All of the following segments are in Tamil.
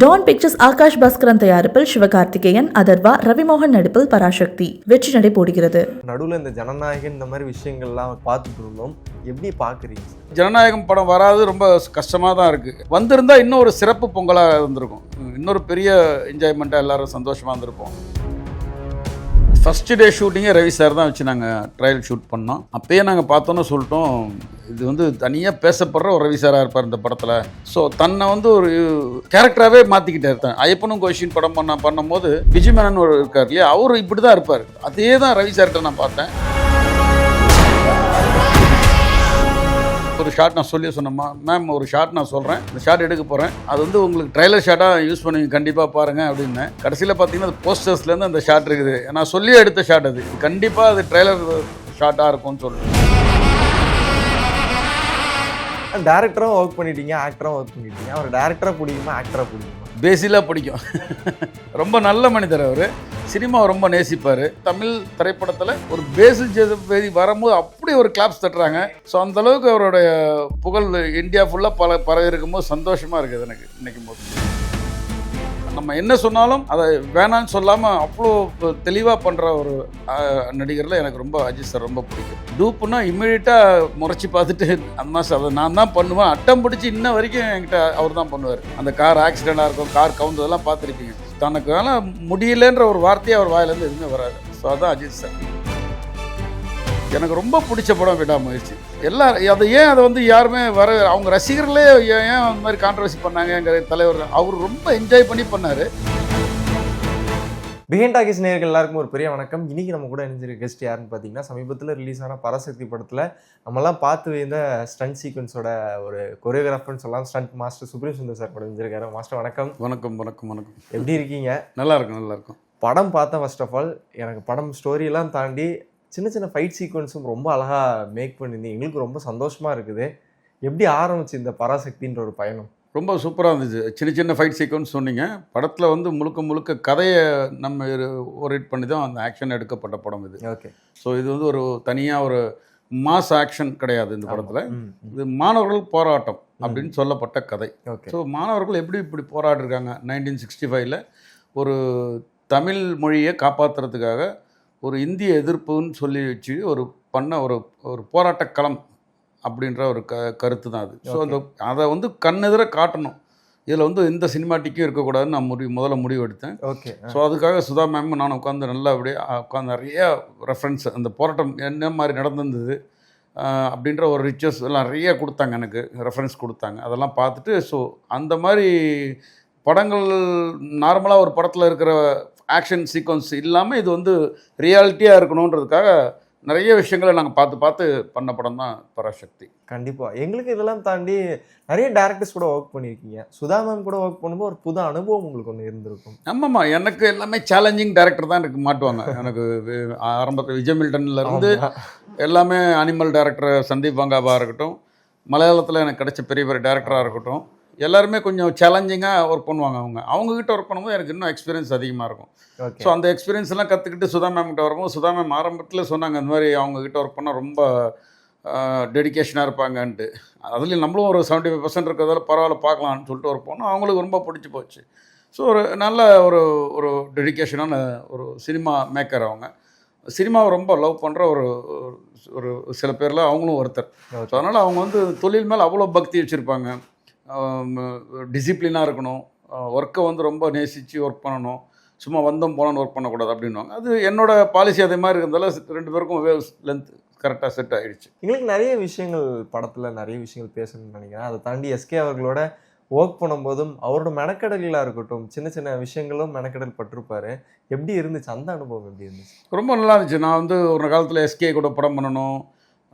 டான் பிக்சர்ஸ் ஆகாஷ் பாஸ்கரன் தயாரிப்பில் சிவகார்த்திகேயன் அதர்வா ரவிமோகன் நடிப்பில் பராசக்தி. வெற்றி நடை போடுகிறது. நடுவில் இந்த ஜனநாயகன் இந்த மாதிரி விஷயங்கள்லாம் பார்த்துட்டு இருந்தோம். எப்படி பார்க்குறீங்க? ஜனநாயகம் படம் வராது ரொம்ப கஷ்டமாக தான் இருக்குது வந்திருந்தா இன்னும் ஒரு சிறப்பு பொங்கலாக இருந்திருக்கும். இன்னொரு பெரிய என்ஜாய்மெண்ட்டாக எல்லாரும் சந்தோஷமாக இருந்திருப்போம். ஃபஸ்ட்டு டே ஷூட்டிங்கே ரவி சார் தான் வச்சு நாங்கள் ட்ரையல் ஷூட் பண்ணோம். அப்போயே நாங்கள் பார்த்தோன்னு சொல்லிட்டோம் இது வந்து தனியாக பேசப்படுற ஒரு ரவி சாராக இருப்பார் இந்த படத்தில். ஸோ தன்னை வந்து ஒரு கேரக்டராகவே மாற்றிக்கிட்டே இருந்தேன் ஐயப்பனும் கோஷின் படம் பண்ண பண்ணும்போது விஜய் மேனன் ஒரு இருக்கார் இல்லையா? அவர் இப்படி தான் இருப்பார். அதே தான் ரவி சார்கிட்ட நான் பார்த்தேன். ஒரு ஷாட் நான் சொல்லி சொன்னேம்மா. மேம் ஒரு ஷாட் நான் சொல்கிறேன் இந்த ஷாட் எடுக்க போகிறேன் அது வந்து உங்களுக்கு ட்ரைலர் ஷாட்டாக யூஸ் பண்ணுவீங்க கண்டிப்பாக பாருங்கள் அப்படின்னு. கடைசியில் பார்த்தீங்கன்னா அது போஸ்டர்ஸ்லேருந்து அந்த ஷாட் இருக்குது. நான் சொல்லி எடுத்த ஷாட் அது. கண்டிப்பாக அது ட்ரைலர் ஷாட்டாக இருக்கும்னு சொல்லுவேன் டேரக்டராக ஒர்க் பண்ணிட்டீங்க ஆக்டராக ஒர்க் பண்ணிட்டீங்க. அவர் டேரக்டராக பிடிக்குமா ஆக்டராக பிடிக்குமா? பேசிலாக பிடிக்கும். ரொம்ப நல்ல மனிதர் அவர். சினிமாவை ரொம்ப நேசிப்பார். தமிழ் திரைப்படத்தில் ஒரு பேசு ஜெயதி வரும்போது அப்படி ஒரு கிளாப்ஸ் தட்டுறாங்க. ஸோ அந்தளவுக்கு அவருடைய புகழ் இந்தியா ஃபுல்லாக பல பரவி இருக்கும்போது சந்தோஷமாக இருக்குது எனக்கு நினைக்கும் போது. நம்ம என்ன சொன்னாலும் அதை வேணான்னு சொல்லாமல் அவ்வளோ தெளிவாக பண்ணுற ஒரு நடிகரில் எனக்கு ரொம்ப அஜித் சார் ரொம்ப பிடிக்கும். டூப்புனா இம்மிடியட்டாக முறைச்சி பார்த்துட்டு அந்த சார் அதை நான் தான் பண்ணுவேன். அட்டம் பிடிச்சி இன்ன வரைக்கும் என்கிட்ட அவர் தான் பண்ணுவார். அந்த கார் ஆக்சிடெண்ட்டாக இருக்கும் கார் கவுந்ததெல்லாம் பார்த்துருப்பீங்க. தனக்கு வேணால் முடியலன்ற ஒரு வார்த்தையே அவர் வாயிலேருந்து எதுவுமே வராது. ஸோ அதுதான் அஜித் சார் எனக்கு ரொம்ப பிடிச்ச படம் விடாமுயற்சி. எல்லா அதை ஏன் அதை வந்து யாருமே வர அவங்க ரசிகர்களே ஏன் ஏன் அந்த மாதிரி கான்ட்ரவர்சி பண்ணாங்கங்கிற தலைவர் அவர் ரொம்ப என்ஜாய் பண்ணி பண்ணார். பிஹைண்ட் டாக்கிஸ் நேயர்கள் எல்லாருக்கும் ஒரு பெரிய வணக்கம். இன்னைக்கு நம்ம கூட இணைஞ்சிருக்க கெஸ்ட் யாருன்னு பார்த்தீங்கன்னா சமீபத்தில் ரிலீஸ் ஆன பராசக்தி படத்தில் நம்மலாம் பார்த்து வைந்த ஸ்டண்ட் சீக்வன்ஸோட ஒரு கொரியோகிராஃபர்னு சொல்லலாம். Stunt master supreme Sundar sir கூட இருந்திருக்காரு மாஸ்டர் வணக்கம். வணக்கம் வணக்கம் வணக்கம். எப்படி இருக்கீங்க? நல்லா இருக்கும் நல்லா இருக்கும். படம் பார்த்தேன் ஃபர்ஸ்ட் ஆஃப் ஆல் எனக்கு படம் ஸ்டோரியெல்லாம் தாண்டி சின்ன சின்ன ஃபைட் சீக்வன்ஸும் ரொம்ப அழகாக மேக் பண்ணியிருந்தீங்க. எங்களுக்கு ரொம்ப சந்தோஷமாக இருக்குது. எப்படி ஆரம்பிச்சு இந்த பராசக்தின்ற ஒரு பயணம்? ரொம்ப சூப்பராக இருந்துச்சு. சின்ன சின்ன ஃபைட் சீக்வன்ஸ் சொன்னீங்க. படத்தில் வந்து முழுக்க முழுக்க கதையை நம்ம ஓரேட் பண்ணி தான் அந்த ஆக்ஷன் எடுக்கப்பட்ட படம் இது. ஓகே. ஸோ இது வந்து ஒரு தனியாக ஒரு மாஸ் ஆக்ஷன் கிடையாது இந்த படத்தில். இது மாணவர்கள் போராட்டம் அப்படின்னு சொல்லப்பட்ட கதை. ஓகே. ஸோ மாணவர்கள் எப்படி இப்படி போராடிருக்காங்க? நைன்டீன் சிக்ஸ்டி ஃபைவ்ல ஒரு தமிழ் மொழியை காப்பாற்றுறதுக்காக ஒரு இந்திய எதிர்ப்புன்னு சொல்லி வச்சு ஒரு பண்ண ஒரு ஒரு போராட்ட களம். அப்படின்ற ஒரு க கருத்து தான் அது. ஸோ அந்த அதை வந்து கண்ணெதிர காட்டணும். இதில் வந்து எந்த சினிமாட்டிக்கும் இருக்கக்கூடாதுன்னு நான் முடிவு முதல்ல முடிவு எடுத்தேன். ஓகே ஸோ அதுக்காக சுதா மேம் நான் உட்காந்து நல்லா அப்படியே உட்காந்து நிறைய ரெஃபரன்ஸ் அந்த போராட்டம் என்ன மாதிரி நடந்திருந்தது அப்படின்ற ஒரு ரிச்சர்ஸ் எல்லாம் நிறைய கொடுத்தாங்க எனக்கு. ரெஃபரன்ஸ் கொடுத்தாங்க. அதெல்லாம் பார்த்துட்டு ஸோ அந்த மாதிரி படங்கள் நார்மலாக ஒரு படத்தில் இருக்கிற ஆக்ஷன் சீக்வன்ஸ் இல்லாமல் இது வந்து ரியாலிட்டியாக இருக்கணுன்றதுக்காக நிறைய விஷயங்களை நாங்கள் பார்த்து பார்த்து பண்ண படம் தான் பராசக்தி கண்டிப்பாக எங்களுக்கு இதெல்லாம் தாண்டி நிறைய டேரக்டர்ஸ் கூட ஒர்க் பண்ணியிருக்கீங்க சுதா மேம் கூட ஒர்க் பண்ணும்போது ஒரு புது அனுபவம் உங்களுக்கு ஒன்று இருந்திருக்கும். ஆமாம்மா. எனக்கு எல்லாமே சேலஞ்சிங் டேரக்டர் தான் எனக்கு மாட்டுவாங்க. எனக்கு ஆரம்பத்தில் விஜய் மில்டன்ல இருந்து ஆமா. எல்லாமே அனிமல் டேரக்டர் சந்தீப் வங்காபா இருக்கட்டும். மலையாளத்தில் எனக்கு கிடைச்ச பெரிய பெரிய டேரக்டராக இருக்கட்டும். எல்லாருமே கொஞ்சம் சேலஞ்சிங்காக ஒர்க் பண்ணுவாங்க அவங்க. அவங்ககிட்ட ஒர்க் பண்ணும்போது எனக்கு இன்னும் எக்ஸ்பீரியன்ஸ் அதிகமாக இருக்கும். ஸோ அந்த எக்ஸ்பீரியன்ஸ் எல்லாம் கற்றுக்கிட்டு சுதா மேம் கிட்ட வரும்போது சுதா மேம் ஆரம்பத்தில் சொன்னாங்க இந்த மாதிரி அவங்ககிட்ட ஒர்க் பண்ணால் ரொம்ப டெடிகேஷனாக இருப்பாங்கன்ட்டு. அதுலேயும் நம்மளும் ஒரு செவன்ட்டி ஃபைவ் பர்சன்ட் இருக்கிறதால பரவாயில்ல பார்க்கலாம்னு சொல்லிட்டு ஒர்க் பண்ணோம். அவங்களுக்கு ரொம்ப பிடிச்சி போச்சு. ஸோ ஒரு நல்ல ஒரு ஒரு டெடிகேஷனான ஒரு சினிமா மேக்கர் அவங்க. சினிமாவை ரொம்ப லவ் பண்ணுற ஒரு ஒரு சில பேரில் அவங்களும் ஒருத்தர். ஸோ அதனால் அவங்க வந்து தொழில் மேலே அவ்வளோ பக்தி வச்சுருப்பாங்க. டிசிப்ளினாக இருக்கணும். ஒர்க்கை வந்து ரொம்ப நேசித்து ஒர்க் பண்ணணும். சும்மா வந்தோம் போனோன்னு ஒர்க் பண்ணக்கூடாது அப்படின்வாங்க அது என்னோட பாலிசி அதே மாதிரி இருந்தால ரெண்டு பேருக்கும் வேவ் லென்த் கரெக்டாக செட் ஆகிடுச்சு எங்களுக்கு நிறைய விஷயங்கள் படத்தில் நிறைய விஷயங்கள் பேசணும்னு நினைக்கிறேன். அதை தாண்டி எஸ்கே அவர்களோட ஒர்க் பண்ணும்போதும் அவரோட மெனக்கடலாக இருக்கட்டும் சின்ன சின்ன விஷயங்களும் மெனக்கடல் பட்டிருப்பாரு. எப்படி இருந்துச்சு? அந்த அனுபவம் எப்படி இருந்துச்சு? ரொம்ப நல்லா இருந்துச்சு. நான் வந்து ஒரு காலத்தில் எஸ்கே கூட படம் பண்ணணும்.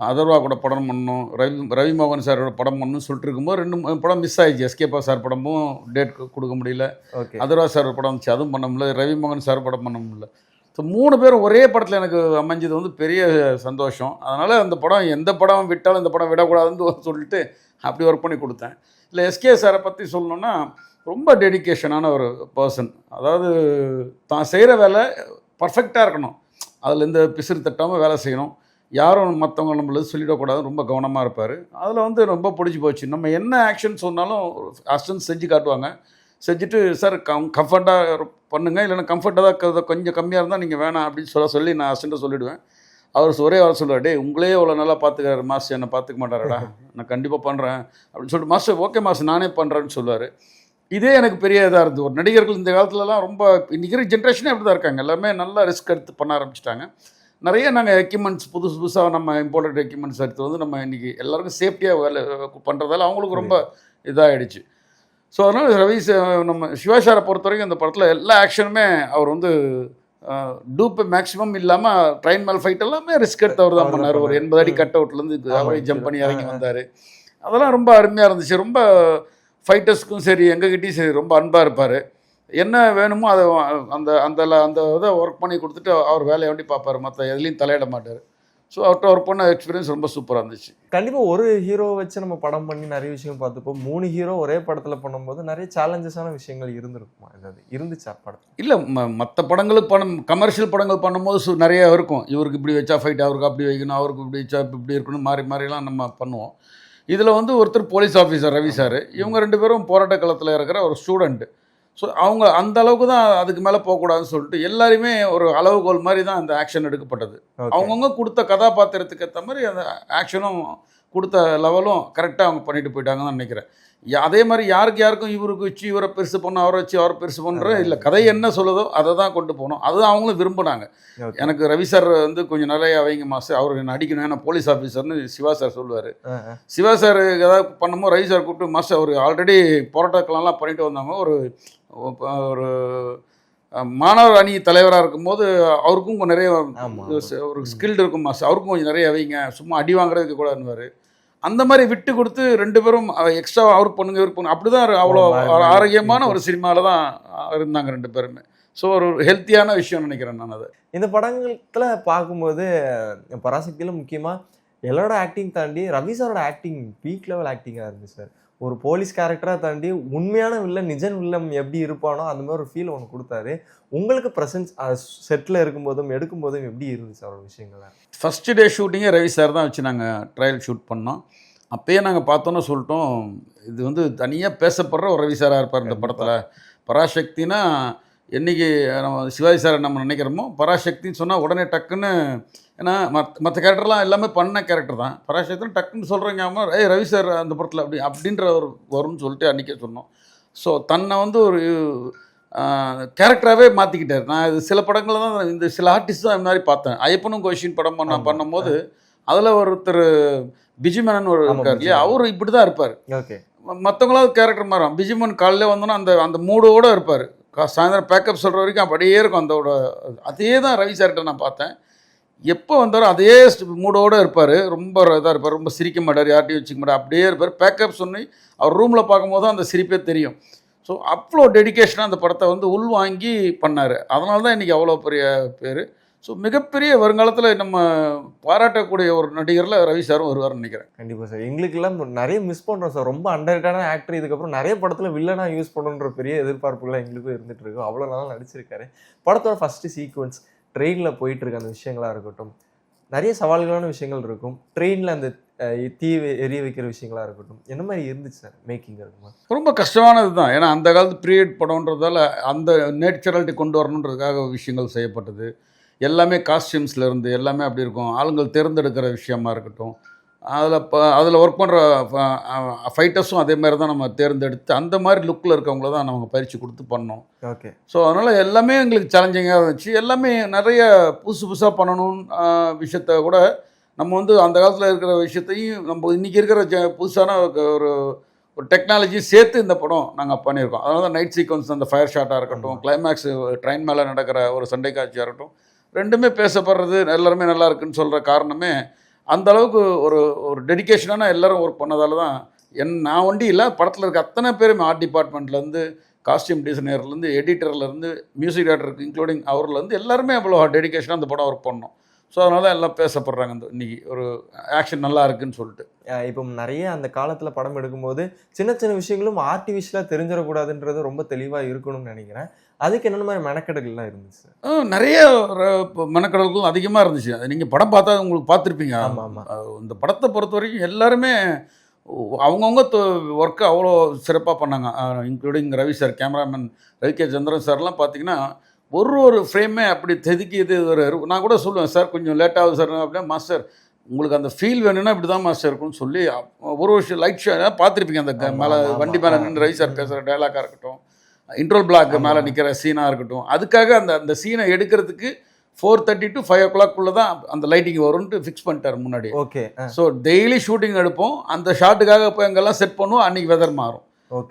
அதர்வா கூட படம் பண்ணணும் ரவி ரவி மோகன் சாரோட படம் பண்ணணும்னு சொல்லிட்டு இருக்கும்போது ரெண்டு படம் மிஸ் ஆயிடுச்சு. எஸ்கேபா சார் படமும் டேட் கொடுக்க முடியல. ஓகே அதர்வா சார் படம் வந்துச்சு. அதுவும் பண்ண முடியல. ரவி மோகன் சார் படம் பண்ண முடியல. ஸோ மூணு பேரும் ஒரே படத்தில் எனக்கு அமைஞ்சது வந்து பெரிய சந்தோஷம். அதனால் அந்த படம் எந்த படம் விட்டாலும் இந்த படம் விடக்கூடாதுன்னு சொல்லிட்டு அப்படி ஒர்க் பண்ணி கொடுத்தேன். இல்லை எஸ்கே சாரை பற்றி சொல்லணுன்னா ரொம்ப டெடிகேஷனான ஒரு பர்சன் அதாவது தான் செய்கிற வேலை பர்ஃபெக்டாக இருக்கணும். அதில் எந்த பிசிறு தட்டாமல் வேலை செய்யணும். யாரும் மற்றவங்க நம்மளது சொல்லிடக்கூடாது ரொம்ப கவனமாக இருப்பார். அதில் வந்து ரொம்ப பிடிச்சி போச்சு. நம்ம என்ன ஆக்ஷன் சொன்னாலும் அசிஸ்டன்ட் செஞ்சு காட்டுவாங்க. செஞ்சுட்டு சார் கம் கம்ஃபர்ட்டாக பண்ணுங்கள் இல்லைன்னா கம்ஃபர்ட்டாக தான் கொஞ்சம் கம்மியாக இருந்தால் நீங்கள் வேணாம். அப்படின்னு சொல்ல சொல்லி நான் அசிஸ்டண்ட்டை சொல்லிவிடுவேன் அவர் ஒரே வர சொல்லுவார் டே உங்களே இவ்வளோ நல்லா பார்த்துக்கிறாரு மாஸ்டர். என்னை பார்த்துக்க மாட்டாரடா. நான் கண்டிப்பாக பண்ணுறேன் அப்படின்னு சொல்லிட்டு மாஸ்டர் ஓகே மாஸ்டர். நானே பண்ணுறேன்னு சொல்லுவார். இதே எனக்கு பெரிய இதாக இருந்தது. ஒரு நடிகர்கள் இந்த காலத்துலலாம் ரொம்ப இன்றைக்கிற ஜென்ரேஷனே அப்படி தான் இருக்காங்க. எல்லாமே நல்லா ரிஸ்க் எடுத்து பண்ண ஆரம்பிச்சிட்டாங்க. நிறைய நாங்கள் எக்யூப்மெண்ட்ஸ் புதுசு புதுசாக நம்ம இம்போர்ட்டட் எக்யூப்மெண்ட்ஸ் எடுத்து வந்து நம்ம இன்றைக்கி எல்லாருக்கும் சேஃப்டியாக வேலை பண்ணுறதால அவங்களுக்கு ரொம்ப இதாகிடுச்சு ஸோ அதனால் ரவி நம்ம சிவா சாரை பொறுத்த வரைக்கும் அந்த படத்தில் எல்லா ஆக்ஷனுமே அவர் வந்து டூப்பு மேக்ஸிமம் இல்லாமல் ட்ரெயின் மேல் ஃபைட் எல்லாமே ரிஸ்க் எடுத்தவர் தான் அவர் தான் பண்ணார். ஒரு. எண்பது அடி கட் அவுட்லேருந்து அவரே ஜம்ப் பண்ணி இறங்கி. வந்தார். அதெல்லாம் ரொம்ப அருமையாக இருந்துச்சு. ரொம்ப ஃபைட்டர்ஸ்க்கும் சரி எங்ககிட்டயும் சரி ரொம்ப அன்பாக இருப்பார். என்ன வேணுமோ அதை அந்த அந்த அந்த இதை ஒர்க் பண்ணி கொடுத்துட்டு அவர் வேலையை வேண்டி பார்ப்பார். மற்ற எதுலேயும் தலையிட மாட்டார். ஸோ அவர்கிட்ட ஒர்க் பண்ண எக்ஸ்பீரியன்ஸ் ரொம்ப சூப்பராக இருந்துச்சு. கண்டிப்பா ஒரு ஹீரோ வச்சு நம்ம படம் பண்ணி நிறைய விஷயம் பார்த்துப்போம். மூணு ஹீரோ ஒரே படத்துல பண்ணும்போது நிறைய சேலஞ்சஸான விஷயங்கள் இருந்திருக்குமா? ஏதாவது இருந்துச்சா படம்? இல்லை மற்ற படங்களுக்கு படம் கமர்ஷியல் படங்கள் பண்ணும்போது சு- நிறைய இருக்கும். இவருக்கு இப்படி வச்சா ஃபைட் அவருக்கு அப்படி வைக்கணும் அவருக்கு இப்படி வச்சா இப்ப இப்படி இருக்கணும் மாறி மாறிலாம் நம்ம பண்ணுவோம். இதில் வந்து ஒருத்தர் போலீஸ் ஆஃபீஸர் ரவி சார். இவங்க ரெண்டு பேரும் போராட்ட களத்தில் இருக்கிற ஒரு ஸ்டூடெண்ட்டு ஸோ அவங்க அந்த அளவுக்கு தான் அதுக்கு மேலே போகக்கூடாதுன்னு சொல்லிட்டு எல்லாருமே ஒரு அளவுகோல் மாதிரி தான் அந்த ஆக்ஷன் எடுக்கப்பட்டது. அவங்கவுங்க கொடுத்த கதாபாத்திரத்துக்கு ஏற்ற மாதிரி அந்த ஆக்ஷனும் கொடுத்த லெவலும் கரெக்டாக அவங்க பண்ணிட்டு போயிட்டாங்கன்னு தான் நினைக்கிறேன். அதே மாதிரி யாருக்கு யாருக்கும் இவருக்கு வச்சு இவரை பெருசு பண்ண அவரை வச்சு அவரை பெருசு பண்ணுற இல்லை. கதை என்ன சொல்லுதோ அதை தான் கொண்டு போகணும். அதுதான் அவங்களும் விரும்புனாங்க. எனக்கு ரவி சார் வந்து கொஞ்சம் நிறைய வைங்க மாஸ்டர் அவர் என்ன அடிக்கணும்? ஏன்னா போலீஸ் ஆஃபீஸர்னு சிவா சார் சொல்லுவார். சிவா சிவா சார் ஏதாவது பண்ணும்போது ரவி சார் கூப்பிட்டு மாஸ்டர் அவர் ஆல்ரெடி போராட்டக்கெல்லாம் பண்ணிட்டு வந்தாங்க ஒரு ஒரு மாணவர் அணி தலைவராக இருக்கும்போது அவருக்கும் கொஞ்சம் நிறைய. ஒரு ஸ்கில்டு இருக்கும் அவருக்கும் கொஞ்சம் நிறைய வைங்க சும்மா அடி வாங்குறதுக்கு கூடாதுன்னு அந்த மாதிரி விட்டு கொடுத்து ரெண்டு பேரும் எக்ஸ்ட்ரா அவருக்கு பண்ணுங்க இவருக்கு பண்ணுங்க அப்படி தான் அவ்வளோ. ஆரோக்கியமான ஒரு சினிமாவில் தான் இருந்தாங்க ரெண்டு பேருமே. ஸோ ஒரு ஹெல்த்தியான விஷயம் நினைக்கிறேன் நான் அதை. இந்த படத்துல பார்க்கும்போது பராசக்தியில முக்கியமா எல்லாரோட ஆக்டிங் தாண்டி ரவி சாரோட ஆக்டிங் பீக் லெவல் ஆக்டிங்காக இருந்துச்சு சார் ஒரு போலீஸ் கேரக்டராக தாண்டி உண்மையான வில்லன் நிஜன் வில்லம் எப்படி இருப்பானோ அந்த மாதிரி ஒரு ஃபீல் ஒன்று கொடுத்தாரு. உங்களுக்கு ப்ரெசன்ஸ் செட்டில் இருக்கும்போதும் எடுக்கும்போதும் எப்படி இருந்துச்சு அவரோட விஷயங்கள் ஃபஸ்ட்டு டே ஷூட்டிங்கே ரவி சார் தான் வச்சு நாங்கள் ட்ரையல் ஷூட் பண்ணோம். அப்பயே நாங்கள் பார்த்தோன்னே சொல்லிட்டோம் இது வந்து தனியாக பேசப்படுற ஒரு ரவி சாராக இருப்பார் இந்த. படத்தில். பராசக்தினா என்னைக்கு நம்ம சிவாஜி சாரை நம்ம நினைக்கிறோமோ பராசக்தின்னு சொன்னால் உடனே டக்குன்னு ஏன்னா மற்ற மற்ற கேரக்டர்லாம் எல்லாமே பண்ண கேரக்டர் தான். பராசக்தின்னு டக்குன்னு சொல்கிறீங்க ஞாபகம் ஏய் ரவி சார் அந்த படத்தில் அப்படி அப்படின்ற ஒரு வரும்னு சொல்லிட்டு அன்றைக்கே சொன்னோம். ஸோ தன்னை வந்து ஒரு கேரக்டராகவே மாற்றிக்கிட்டார் நான் இது சில படங்களில் தான் இந்த சில ஆர்டிஸ்ட் தான் இந்த மாதிரி பார்த்தேன். ஐயப்பனும் கோஷின் படம் பண்ண ஆமா. பண்ணும்போது அதில் ஒருத்தர் பிஜிமேனன் ஒரு இருக்கார் இல்லையா. அவர் இப்படி தான் இருப்பார். ஓகே. மற்றவங்களாவது கேரக்டர் மாறும் பிஜிமன் காலையில் வந்தோன்னா அந்த அந்த மூடோடு இருப்பார். சாயந்தரம் பேக்கப் சொல்கிற வரைக்கும் அப்படியே இருக்கும் அதோட அதே தான் ரவி சார்கிட்ட நான் பார்த்தேன். எப்போ வந்தாலும் அதே மூடோடு இருப்பார். ரொம்ப இதாக இருப்பார். ரொம்ப சிரிக்க மாட்டார். யார்ட்டையும் வச்சுக்க மாட்டார். அப்படியே இருப்பார். பேக்கப் சொன்னி அவர் ரூமில் பார்க்கும்போது தான் அந்த சிரிப்பே தெரியும். ஸோ அவ்வளோ டெடிகேஷனாக அந்த படத்தை வந்து உள்வாங்கி பண்ணார். அதனால தான் இன்றைக்கி அவ்வளோ பெரிய பேர். ஸோ மிகப்பெரிய வருங்காலத்தில் நம்ம பாராட்டக்கூடிய ஒரு நடிகரில் ரவி சாரும் வருவார்னு நினைக்கிறேன். கண்டிப்பாக சார். எங்களுக்கெல்லாம் நிறைய மிஸ் பண்ணுறோம் சார். ரொம்ப அண்டர்டான ஆக்டர் இதுக்கப்புறம் நிறைய படத்தில் வில்லனாக யூஸ் பண்ணணுன்ற பெரிய எதிர்பார்ப்புகள்லாம் எங்களுக்கும் இருந்துட்டு அவ்வளோ நல்லா நடிச்சிருக்காரு. படத்தோட ஃபஸ்ட்டு சீக்வன்ஸ் ட்ரெயினில் போயிட்டுருக்க அந்த விஷயங்களாக இருக்கட்டும் நிறைய சவால்களான விஷயங்கள் இருக்கும். ட்ரெயினில் அந்த தீ எரிய வைக்கிற விஷயங்களா இருக்கட்டும் என்ன மாதிரி இருந்துச்சு சார் மேக்கிங் இருக்குமா ரொம்ப கஷ்டமானது தான். ஏன்னா அந்த காலத்து பீரியட் படம்ன்றதால அந்த நேச்சுரலிட்டி கொண்டு வரணுன்றதுக்காக விஷயங்கள் செய்யப்பட்டது. எல்லாமே காஸ்டியூம்ஸ்லேருந்து எல்லாமே அப்படி இருக்கும். ஆளுங்கள் தேர்ந்தெடுக்கிற விஷயமா இருக்கட்டும் அதில் இப்போ அதில் ஒர்க் பண்ணுற ஃபைட்டர்ஸும் அதே மாதிரி தான் நம்ம தேர்ந்தெடுத்து அந்த மாதிரி லுக்கில் இருக்கவங்கள தான் நமக்கு பயிற்சி கொடுத்து பண்ணோம் ஓகே ஸோ அதனால் எல்லாமே எங்களுக்கு சேலஞ்சிங்காக இருந்துச்சு. எல்லாமே நிறைய புதுசு புதுசாக பண்ணணும் ஆஹ், விஷயத்த கூட நம்ம வந்து அந்த காலத்தில் இருக்கிற விஷயத்தையும் நம்ம இன்றைக்கி இருக்கிற ஜ- புதுசான ஒரு ஒரு டெக்னாலஜி சேர்த்து இந்த படம் நாங்கள் பண்ணியிருக்கோம். அதனால தான் நைட் சீக்வன்ஸ் அந்த ஃபயர் ஷாட்டாக இருக்கட்டும். கிளைமேக்ஸ் ட்ரெயின் மேலே நடக்கிற ஒரு சண்டை காட்சியாக இருக்கட்டும் ரெண்டுமே பேசப்படுறது எல்லாருமே நல்லா இருக்குன்னு சொல்கிற காரணமே அந்த அளவுக்கு ஒரு ஒரு டெடிகேஷனான எல்லாரும் ஒர்க் பண்ணதால தான் என் நான் ஒண்டி இல்லை படத்தில் இருக்க அத்தனை பேருமே ஆர்ட் டிபார்ட்மெண்ட்லேருந்து காஸ்டியூம் டிசைனர்லேருந்து எடிட்டர்லேருந்து மியூசிக் டேரக்டருக்கு இன்க்ளூடிங் அவர்லேருந்து எல்லாருமே அவ்வளோ டெடிகேஷனாக அந்த படம் ஒர்க் பண்ணோம். ஸோ அதனால தான் எல்லாம் பேசப்படுறாங்க இந்த இன்னைக்கு ஒரு ஆக்ஷன் நல்லா இருக்குன்னு சொல்லிட்டு. இப்போ நிறைய அந்த காலத்துல படம் எடுக்கும்போது சின்ன சின்ன விஷயங்களும் ஆர்டிஃபிஷியலாக தெரிஞ்சிடக்கூடாதுன்றது ரொம்ப தெளிவா இருக்கணும்னு நினைக்கிறேன். அதுக்கு என்னென்ன மாதிரி மெனக்கெடுகள்லாம் இருந்துச்சு? நிறைய மெனக்கடல்களும் அதிகமாக இருந்துச்சு. அது நீங்கள் படம் பார்த்தா உங்களுக்கு பார்த்துருப்பீங்க. ஆமா, ஆமா. இந்த படத்தை பொறுத்த வரைக்கும் எல்லாருமே அவங்கவுங்க ஒர்க்கு அவ்வளோ சிறப்பாக பண்ணாங்க. Including Ravi sir cameraman Ravi K Chandran சார்லாம் பார்த்தீங்கன்னா ஒரு ஒரு ஃப்ரேமே அப்படி தெதுக்கி இது ஒரு நான் கூட சொல்லுவேன் சார் கொஞ்சம் லேட் ஆகுது சார். அப்படின்னா மாஸ்டர் உங்களுக்கு அந்த ஃபீல் வேணும்னா இப்படி தான் மாஸ்டர் இருக்கும்னு சொல்லி ஒரு வருஷம் லைட் ஷோ பார்த்துருப்பீங்க அந்த மேலே வண்டி மேலே. நின்று ரவி சார் பேசுகிற டைலாக்காக இருக்கட்டும் இன்ட்ரோல் பிளாக். மேலே நிற்கிற சீனாக இருக்கட்டும் அதுக்காக அந்த அந்த சீனை எடுக்கிறதுக்கு ஃபோர் தேர்ட்டி டு ஃபைவ் ஓ கிளாக்குள்ளே தான் அந்த லைட்டிங் வரும்ன்ட்டு ஃபிக்ஸ் பண்ணிட்டார் முன்னாடி ஓகே ஸோ டெய்லி ஷூட்டிங் எடுப்போம். அந்த ஷாட்டுக்காக போய் அங்கெல்லாம் செட் பண்ணுவோம். அன்றைக்கி வெதர் மாறும்.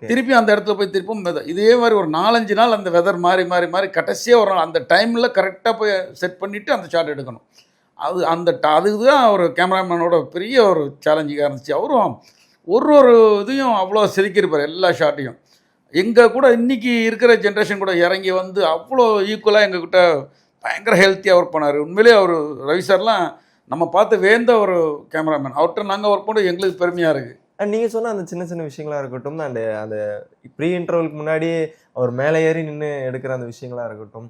திருப்பி அந்த இடத்துல போய் திருப்பும் இதே மாதிரி ஒரு நாலஞ்சு நாள் அந்த வெதர் மாறி மாறி மாறி கடைசியாக ஒரு நாள் அந்த டைமில் கரெக்டாக போய் செட் பண்ணிவிட்டு அந்த ஷாட் எடுக்கணும். அது அந்த ட- அதுதான் ஒரு கேமராமேனோட பெரிய ஒரு சேலஞ்சிங்காக இருந்துச்சு. அவரும் ஒரு ஒரு இதையும் அவ்வளோ செதுக்கியிருப்பார் எல்லா ஷாட்டையும் எங்கள் கூட இன்றைக்கி இருக்கிற ஜென்ரேஷன் கூட இறங்கி வந்து அவ்வளோ ஈக்குவலாக எங்ககிட்ட பயங்கர ஹெல்த்தியாக ஒர்க் பண்ணார். உண்மையிலேயே அவர் ரவி சார்லாம் நம்ம பார்த்து வேந்த ஒரு கேமராமேன் அவர்கிட்ட நாங்கள் ஒர்க் பண்ண எங்களுக்கு பெருமையாக இருக்குது அண்ட் நீங்கள் சொன்ன அந்த சின்ன சின்ன விஷயங்களா இருக்கட்டும் அந்த அந்த ப்ரீ இன்டர்வலுக்கு முன்னாடி அவர் மேலே ஏறி நின்று எடுக்கிற அந்த விஷயங்களா இருக்கட்டும்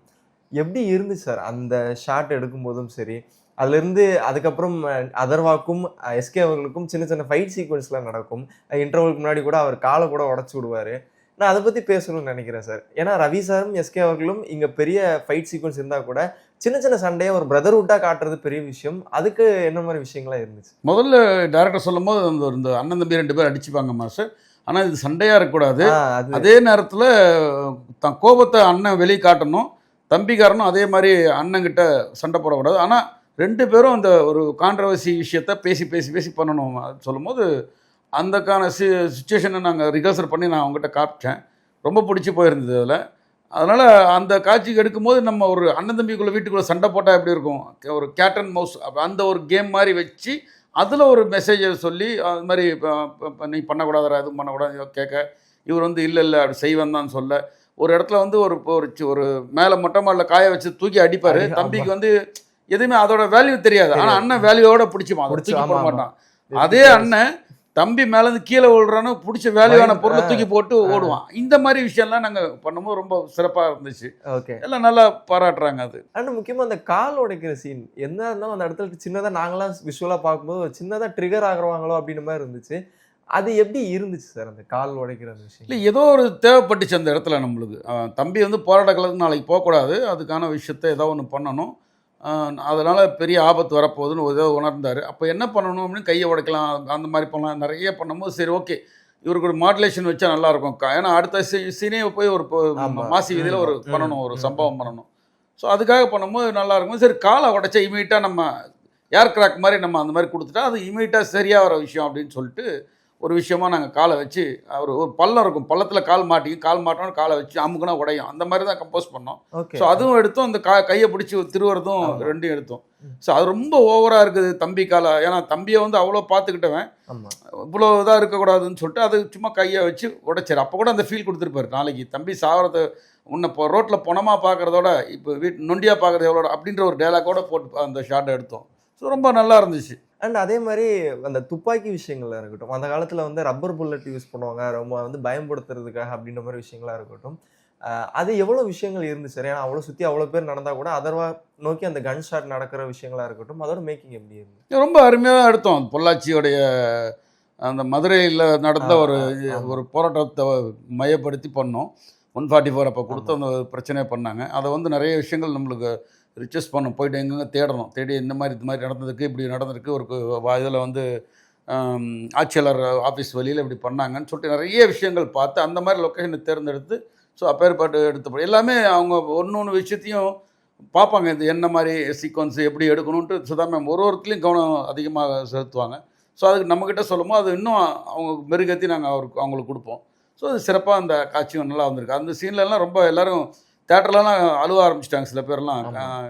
எப்படி இருந்துச்சு சார் அந்த ஷாட் எடுக்கும்போதும் சரி அதுலேருந்து அதுக்கப்புறம் அதர்வாக்கும் எஸ்கே அவர்களுக்கும் சின்ன சின்ன ஃபைட் சீக்வன்ஸ்லாம் நடக்கும். இன்டர்வலுக்கு முன்னாடி கூட அவர் காலை கூட உடச்சி விடுவார். நான் அதை பற்றி பேசணும்னு நினைக்கிறேன் சார் ஏன்னா ரவி சாரும் எஸ்கே அவர்களும் இங்கே பெரிய ஃபைட் சீக்வன்ஸ் இருந்தால் கூட சின்ன சின்ன சண்டையை ஒரு பிரதர்ஹுட்டா காட்டுறது பெரிய விஷயம். அதுக்கு என்ன மாதிரி விஷயங்களா இருந்துச்சு? முதல்ல டேரக்டர் சொல்லும் போது அந்த இந்த அண்ணன் தம்பி ரெண்டு பேர் அடிச்சுப்பாங்க மாஸ்டர் ஆனால் இது சண்டையாக இருக்கக்கூடாது. அது நேரத்தில் தன் கோபத்தை அண்ணன் வெளியே காட்டணும். தம்பிக்காரனும் அதே மாதிரி அண்ணன்கிட்ட சண்டை போடக்கூடாது. ஆனால் ரெண்டு பேரும் அந்த ஒரு கான்ட்ரவர்சி விஷயத்த பேசி பேசி பேசி பண்ணணும் சொல்லும்போது அந்தக்கான சி சுச்சுவேஷனை நாங்கள் ரிகர்சல் பண்ணி நான் அவங்ககிட்ட காமிச்சேன். ரொம்ப பிடிச்சி போயிருந்தது அதில். அதனால் அந்த காட்சிக்கு எடுக்கும்போது நம்ம ஒரு அண்ணன் தம்பிக்குள்ளே வீட்டுக்குள்ளே சண்டை போட்டால் எப்படி இருக்கும்? ஒரு கேட் அண்ட் மவுஸ் அந்த ஒரு கேம் மாதிரி வச்சு அதில் ஒரு மெசேஜை சொல்லி அது மாதிரி நீ பண்ணக்கூடாதுடா எதுவும் பண்ணக்கூடாது கேட்க இவர் வந்து இல்லை இல்லை அப்படி செய்வேன் தான் சொல்ல. ஒரு இடத்துல வந்து ஒரு ஒரு ஒரு மேலே மொட்டை மாடில் காய வச்சு தூக்கி அடிப்பார். அடி- தம்பிக்கு வந்து எதுவுமே அதோட வேல்யூ தெரியாது. ஆனால். அண்ணன் வேல்யூவோட பிடிச்சிப்பான். அதை பிடிச்சு, தூக்கி போட. மாட்டான். அதே அண்ணன் தம்பி மேலேருந்து கீழே விழுறானு பிடிச்ச பயந்து- பொருளை. தூக்கி போட்டு. ஓடுவான். இந்த மாதிரி விஷயம்லாம் நாங்கள் பண்ணும்போது ரொம்ப சிறப்பாக இருந்துச்சு. ஓகே. எல்லாம் நல்லா பாராட்டுறாங்க அது. அண்ட் முக்கியமா அந்த கால் உடைக்கிற சீன் என்ன இருந்தாலும் அந்த இடத்துல சின்னதா நாங்களாம் விஷுவலா பார்க்கும்போது ஒரு சின்னதா ட்ரிகர் ஆகுறவாங்களோ அப்படின்ற மாதிரி இருந்துச்சு. அது எப்படி இருந்துச்சு சார் அந்த கால் உடைக்கிற விஷயம் இல்லை ஏதோ ஒரு தேவைப்பட்டுச்சு அந்த இடத்துல நம்மளுக்கு. தம்பி வந்து போராட்ட கலந்து நாளைக்கு போகக்கூடாது. அதுக்கான விஷயத்த ஏதோ ஒன்று பண்ணணும். அதனால் பெரிய ஆபத்து வரப்போகுதுன்னு ஏதோ உணர்ந்தார். அப்போ என்ன பண்ணணும் அப்படின்னு கையை உடைக்கலாம் அந்த மாதிரி பண்ணலாம் நிறைய பண்ணும்போது சரி ஓகே. இவருக்கு ஒரு மாடுலேஷன் வச்சா நல்லாயிருக்கும் ஏன்னா அடுத்த சீனே போய் ஒரு. மாசி வீதியில் ஒரு பண்ணணும் ஒரு சம்பவம் பண்ணணும். ஸோ அதுக்காக பண்ணும்போது நல்லா இருக்கும். சரி காலை உடைச்சா இமீடியட்டாக நம்ம ஏர் கிராக் மாதிரி நம்ம அந்த மாதிரி கொடுத்துட்டா அது இமீடியட்டாக சரியாக வர விஷயம் அப்படின்னு சொல்லிட்டு ஒரு விஷயமா நாங்கள் காலை வச்சு அவர் ஒரு பள்ளம் இருக்கும். பள்ளத்தில் கால் மாட்டிக்கும் கால் மாட்டோன்னு காலை வச்சு அமுக்குனா உடையும். அந்த மாதிரி தான் கம்போஸ் பண்ணோம். ஸோ அதுவும் எடுத்தோம். அந்த கா கையை பிடிச்சி திருவுறதும். ரெண்டும் எடுத்தோம். ஸோ அது ரொம்ப ஓவராக இருக்குது தம்பி காலை. ஏன்னா தம்பியை வந்து அவ்வளோ பார்த்துக்கிட்டவன். இவ்வளோ இதாக இருக்கக்கூடாதுன்னு சொல்லிட்டு அது சும்மா கையை வச்சு உடைச்சார். அப்போ கூட அந்த ஃபீல் கொடுத்துருப்பாரு. நாளைக்கு தம்பி சாவரத்தை உன்னை இப்போ ரோட்டில் பொணமாக பார்க்குறதோட இப்போ வீட் நொண்டியாக பார்க்குறது எவ்வளோ அப்படின்ற ஒரு டைலாக்கோட போட்டு அந்த ஷாட்டை எடுத்தோம். ஸோ ரொம்ப நல்லா இருந்துச்சு. அண்ட் அதே மாதிரி அந்த துப்பாக்கி விஷயங்கள்ல இருக்கட்டும். அந்த காலத்துல வந்து ரப்பர் புல்லட் யூஸ் பண்ணுவாங்க. ரொம்ப வந்து பயன்படுத்துறதுக்காக அப்படின்ற மாதிரி விஷயங்களா இருக்கட்டும். அது எவ்வளவு விஷயங்கள் இருந்துச்சு? ஏன்னா அவ்வளவு சுத்தி அவ்வளவு பேர் நடந்தா கூட அதர்வா நோக்கி அந்த கன் ஷாட் நடக்கிற விஷயங்களா இருக்கட்டும். அதோட மேக்கிங் எப்படி இருந்து ரொம்ப அருமையாக எடுத்தோம் பொள்ளாச்சியோடைய அந்த மதுரையில் நடந்த ஒரு. ஒரு போராட்டத்தை மையப்படுத்தி பண்ணோம். ஒன் ஃபார்ட்டி ஃபோர் அப்போ கொடுத்து அந்த பிரச்சனையை பண்ணாங்க. அதை வந்து நிறைய விஷயங்கள் நம்மளுக்கு ரிச்சஸ் பண்ணோம் போயிட்டு எங்கெங்கே தேடணும். தேடி இந்த மாதிரி இது மாதிரி நடந்திருக்கு இப்படி நடந்திருக்கு ஒரு இதில் வந்து ஆட்சியாளர் ஆஃபீஸ் வழியில் இப்படி பண்ணாங்கன்னு சொல்லிட்டு நிறைய விஷயங்கள் பார்த்து அந்த மாதிரி லொக்கேஷனை தேர்ந்தெடுத்து ஸோ அப்பேற்பாட்டு எடுத்து எல்லாமே அவங்க ஒன்று ஒன்று விஷயத்தையும் பார்ப்பாங்க. இது என்ன மாதிரி சீக்வன்ஸ் எப்படி எடுக்கணுன்ட்டு சுதா மேம் ஒரு ஒருத்திலையும் கவனம் அதிகமாக செலுத்துவாங்க. ஸோ அதுக்கு நம்மக்கிட்ட சொல்லும்போது அது இன்னும் அவங்க மெருகேற்றி நாங்கள் அவருக்கு அவங்களுக்கு கொடுப்போம். ஸோ அது சிறப்பாக அந்த காட்சியும் நல்லா வந்திருக்கு. அந்த சீன்லலாம் ரொம்ப எல்லாரும் தேட்டர்லலாம் அழுவ ஆரம்பிச்சிட்டாங்க சில பேர்லாம்.